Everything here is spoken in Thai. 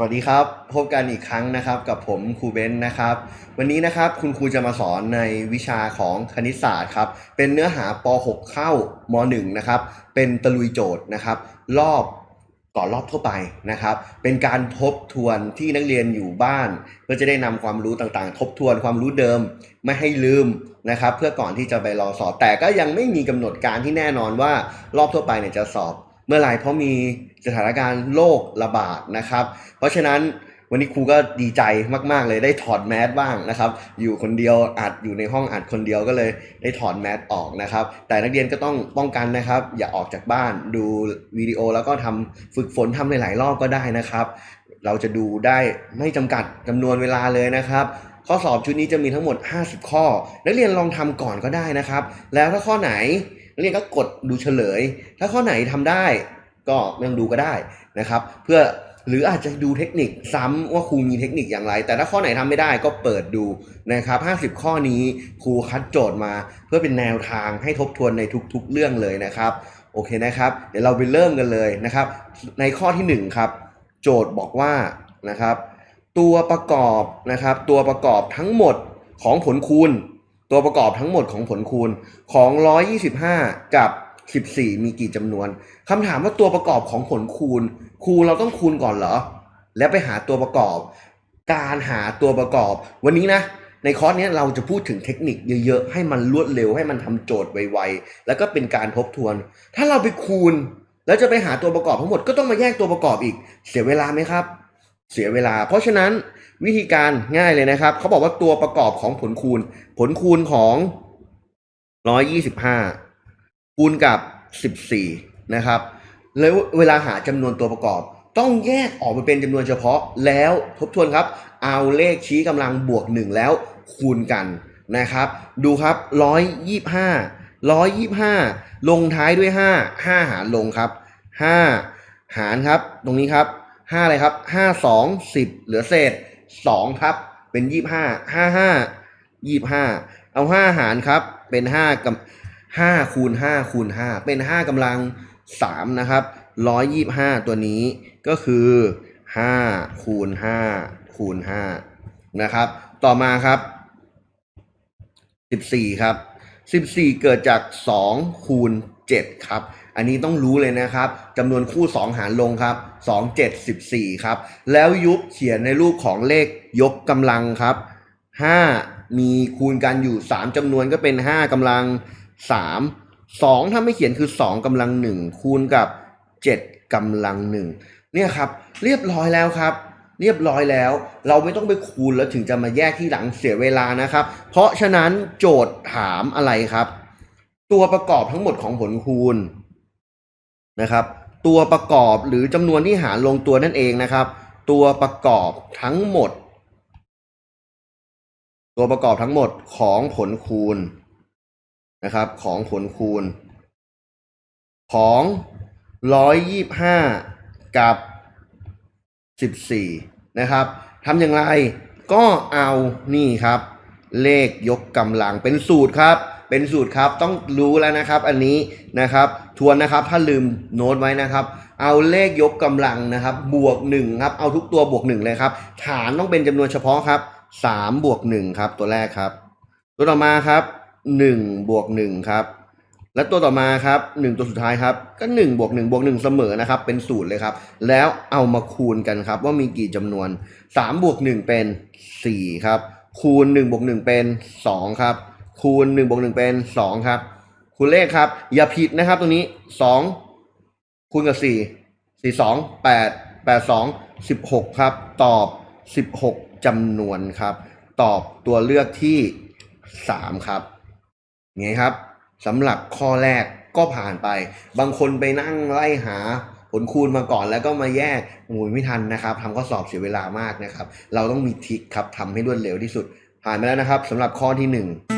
สวัสดีครับ พบกันอีกครั้งนะครับกับผมครูเบนนะครับ วันนี้นะครับคุณครูจะมาสอนในวิชาของคณิตศาสตร์ครับ เป็นเนื้อหาป .6 เข้าม1นะครับ เป็นตะลุยโจทย์นะครับ รอบก่อนรอบทั่วไปนะครับ เป็นการทบทวนที่นักเรียนอยู่บ้าน เพื่อจะได้นำความรู้ต่างๆ ทบทวนความรู้เดิมไม่ให้ลืมนะครับ เพื่อก่อนที่จะไปรอสอบแต่ก็ยังไม่มีกำหนดการที่แน่นอนว่ารอบทั่วไปเนี่ยจะสอบ เมื่อไหร่เพราะมีสถานการณ์โรคระบาดนะครับ เพราะฉะนั้นวันนี้ครูก็ดีใจมาก ๆ เลยได้ถอดแมสบ้างนะครับ อยู่คนเดียวอัดอยู่ในห้องอัดคนเดียวก็เลยได้ถอดแมสออกนะครับ แต่นักเรียนก็ต้องป้องกันนะครับ อย่าออกจากบ้านดูวิดีโอแล้วก็ทำฝึกฝนทำหลาย ๆ รอบก็ได้นะครับ เราจะดูได้ไม่จำกัดจำนวนเวลาเลยนะครับ ข้อสอบชุดนี้จะมีทั้งหมด 50 ข้อ นักเรียนลองทำก่อนก็ได้นะครับ แล้วถ้าข้อไหน นักเรียนก็กดดูเฉลย ถ้าข้อไหนทำได้ ก็ไม่ต้องดูก็ได้นะครับ เพื่อหรืออาจจะดูเทคนิคซ้ำว่าครูมีเทคนิคอย่างไร แต่ถ้าข้อไหนทำไม่ได้ก็เปิดดูนะครับ 50 ข้อนี้ครูคัดโจทย์มา เพื่อเป็นแนวทางให้ทบทวนในทุกๆเรื่องเลยนะครับ โอเคนะครับ เดี๋ยวเราไปเริ่มกันเลยนะครับ ในข้อที่ 1 ครับ โจทย์บอกว่านะครับ ตัวประกอบนะครับ ตัวประกอบทั้งหมดของผลคูณ ตัวประกอบทั้งหมดของผลคูณของ 125 กับ 14 มีกี่จำนวนคำถามว่าตัวประกอบของผลคูณ คูณเราต้องคูณก่อนเหรอ แล้วไปหาตัวประกอบ การหาตัวประกอบ วันนี้นะในคอร์สเนี้ยเราจะพูดถึงเทคนิคเยอะๆ ให้มันรวดเร็วให้มันทำโจทย์ไวๆ แล้วก็เป็นการทบทวน ถ้าเราไปคูณ แล้วจะไปหาตัวประกอบทั้งหมดก็ต้องมาแยกตัวประกอบอีก เสียเวลาไหมครับ เสียเวลา เพราะฉะนั้นวิธีการง่ายเลยนะครับ เขาบอกว่าตัวประกอบของผลคูณ ผลคูณของ 125 คูณกับ 14 นะครับ แล้วเวลาหาจำนวนตัวประกอบ ต้องแยกออกมาเป็นจำนวนเฉพาะแล้วทบทวนครับ เอาเลขชี้กำลังบวก 1 แล้วคูณกันนะครับ ดูครับ 125 125 ลงท้ายด้วย 5 5 หารลงครับ 5 หารครับ ตรงนี้ครับ ห้าเลยครับห้าสองสิบเหลือเศษสองครับ เป็นยี่ห้าห้าห้ายี่ห้าเอาห้าหารครับ เป็นห้ากับห้าคูณห้าคูณห้าเป็นห้ากำลังสามนะครับร้อยยี่ห้าตัวนี้ก็คือห้าคูณห้าคูณห้านะครับ ต่อมาครับสิบสี่ครับสิบสี่เกิดจากสองคูณเจ็ดครับ อันนี้ต้องรู้เลยนะครับจำนวนคู่ 2 หารลงครับ 2 7 14 ครับ แล้วยุบเขียนในรูปของเลขยกกำลังครับ 5 มีคูณกันอยู่ 3จำนวนก็เป็น 5กำลัง 3 2 ถ้าไม่เขียนคือ 2กำลัง 1 คูณกับ 7กำลัง 1 เนี่ยครับ เรียบร้อยแล้วครับ เรียบร้อยแล้ว เราไม่ต้องไปคูณแล้วถึงจะมาแยกที่หลังเสียเวลานะครับ เพราะฉะนั้นโจทย์ถามอะไรครับ ตัวประกอบทั้งหมดของผลคูณ นะครับ ตัวประกอบหรือจำนวนที่หารลงตัวนั่นเองนะครับ ตัวประกอบทั้งหมด ตัวประกอบทั้งหมดของผลคูณนะครับของผลคูณ ของร้อยยี่ห้ากับสิบสี่นะครับทำอย่างไรก็เอานี่ครับ เลขยกกำลังเป็นสูตรครับ เป็นสูตรครับต้องรู้แล้วนะครับอันนี้นะครับทวนนะครับถ้าลืมโน้ตไว้นะครับ เอาเลขยกกำลังนะครับ บวกหนึ่งครับเอาทุกตัวบวกหนึ่งเลยครับ ฐานต้องเป็นจำนวนเฉพาะครับสามบวกหนึ่งครับตัวแรกครับ ตัวต่อมาครับหนึ่งบวกหนึ่งครับและตัวต่อมาครับหนึ่งตัวสุดท้ายครับก็หนึ่งบวกหนึ่งบวกหนึ่งเสมอนะครับ เป็นสูตรเลยครับ แล้วเอามาคูณกันครับ ว่ามีกี่จำนวนสามบวกหนึ่งเป็นสี่ครับคูณหนึ่งบวกหนึ่งเป็นสองครับ คูณ1บวก1เป็น 2 ครับ คูณเลขครับ อย่าผิดนะครับตรงนี้ 2 คูณกับ 4 4 2 8 8 2 16 ครับ ตอบ 16จำนวนครับ ตอบตัวเลือกที่ 3 ครับไงครับสำหรับข้อแรกก็ผ่านไป บางคนไปนั่งไล่หาผลคูณมาก่อนแล้วก็มาแยกหมุนไม่ทันนะครับทำข้อสอบเสียเวลามากนะครับ เราต้องมีทิคครับทำให้รวดเร็วที่สุด ผ่านไปแล้วนะครับสำหรับข้อที่ 1